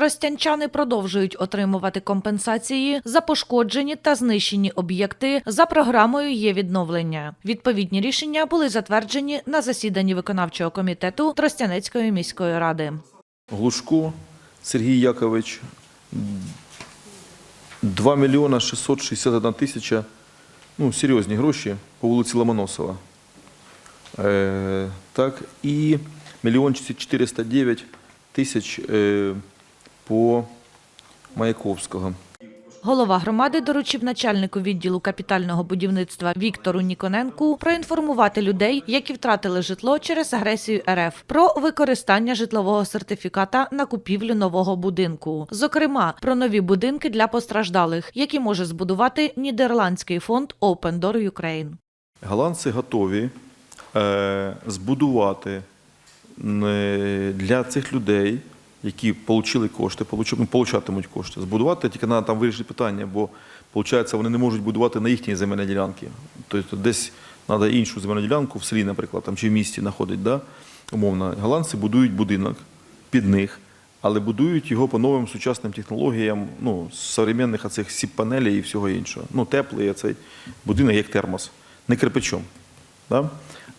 Тростянчани продовжують отримувати компенсації за пошкоджені та знищені об'єкти за програмою є відновлення. Відповідні рішення були затверджені на засіданні виконавчого комітету Тростянецької міської ради. Глушко Сергій Якович 2 мільйона 661 тисяча, ну, серйозні гроші по вулиці Ломоносова. Е, так, і мільйон 409 тисяч е, по Маяковського. Голова громади доручив начальнику відділу капітального будівництва Віктору Ніконенку проінформувати людей, які втратили житло через агресію РФ, про використання житлового сертифіката на купівлю нового будинку, зокрема про нові будинки для постраждалих, які може збудувати нідерландський фонд Open Door Ukraine. Голландці готові е, збудувати е, для цих людей, які отримали кошти, ну, получатимуть кошти, збудувати, тільки треба там вирішити питання, бо виходить, вони не можуть будувати на їхній земельній ділянці. Тобто десь треба іншу земельну ділянку в селі, наприклад, там, чи в місті знаходить, да? умовно. Голландці будують будинок під них, але будують його по новим сучасним технологіям, ну, современних оцих сіп-панелей і всього іншого. Ну, теплий цей будинок як термос, не кирпичом. Да?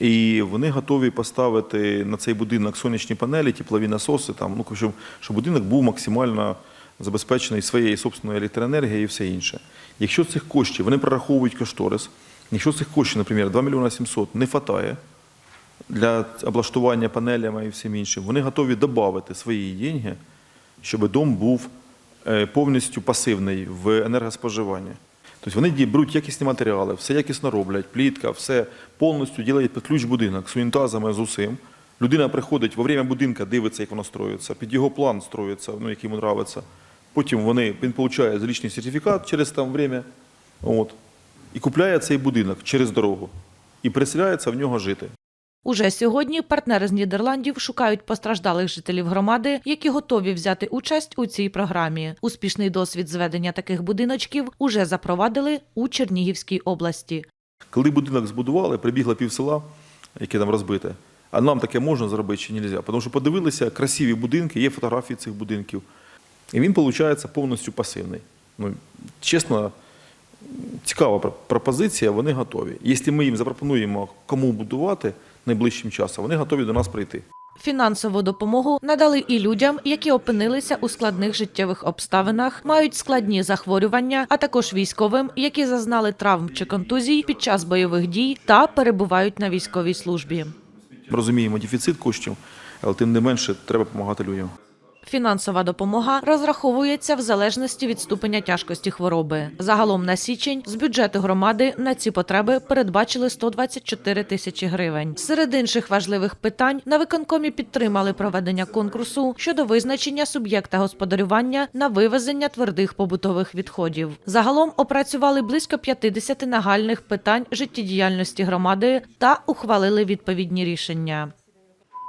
І вони готові поставити на цей будинок сонячні панелі, теплові насоси, там, ну, щоб, щоб будинок був максимально забезпечений своєю собственною електроенергією і все інше. Якщо цих коштів, вони прораховують кошторис, якщо цих коштів, наприклад, 2 мільйони 700 не вистачає для облаштування панелями і всім іншим, вони готові додати свої деньги, щоб дом був е, повністю пасивний в енергоспоживанні. Тобто вони беруть якісні матеріали, все якісно роблять, плітка, все повністю ділять під ключ будинок з унітазами, з усім. Людина приходить во время будинка, дивиться, як воно строїться, під його план строїться, ну, який йому подобається. Потім вони, він отримує залічний сертифікат через там время, от, і купляє цей будинок через дорогу. І переселяється в нього жити. Уже сьогодні партнери з Нідерландів шукають постраждалих жителів громади, які готові взяти участь у цій програмі. Успішний досвід зведення таких будиночків уже запровадили у Чернігівській області. Коли будинок збудували, прибігло пів села, яке там розбите. А нам таке можна зробити чи не можна? Тому що подивилися красиві будинки, є фотографії цих будинків. І він, виходить, повністю пасивний. Ну, чесно, цікава пропозиція, вони готові. Якщо ми їм запропонуємо, кому будувати найближчим часом, вони готові до нас прийти. Фінансову допомогу надали і людям, які опинилися у складних життєвих обставинах, мають складні захворювання, а також військовим, які зазнали травм чи контузій під час бойових дій та перебувають на військовій службі. Ми розуміємо дефіцит коштів, але тим не менше треба допомагати людям. Фінансова допомога розраховується в залежності від ступеня тяжкості хвороби. Загалом на січень з бюджету громади на ці потреби передбачили 124 тисячі гривень. Серед інших важливих питань на виконкомі підтримали проведення конкурсу щодо визначення суб'єкта господарювання на вивезення твердих побутових відходів. Загалом опрацювали близько 50 нагальних питань життєдіяльності громади та ухвалили відповідні рішення.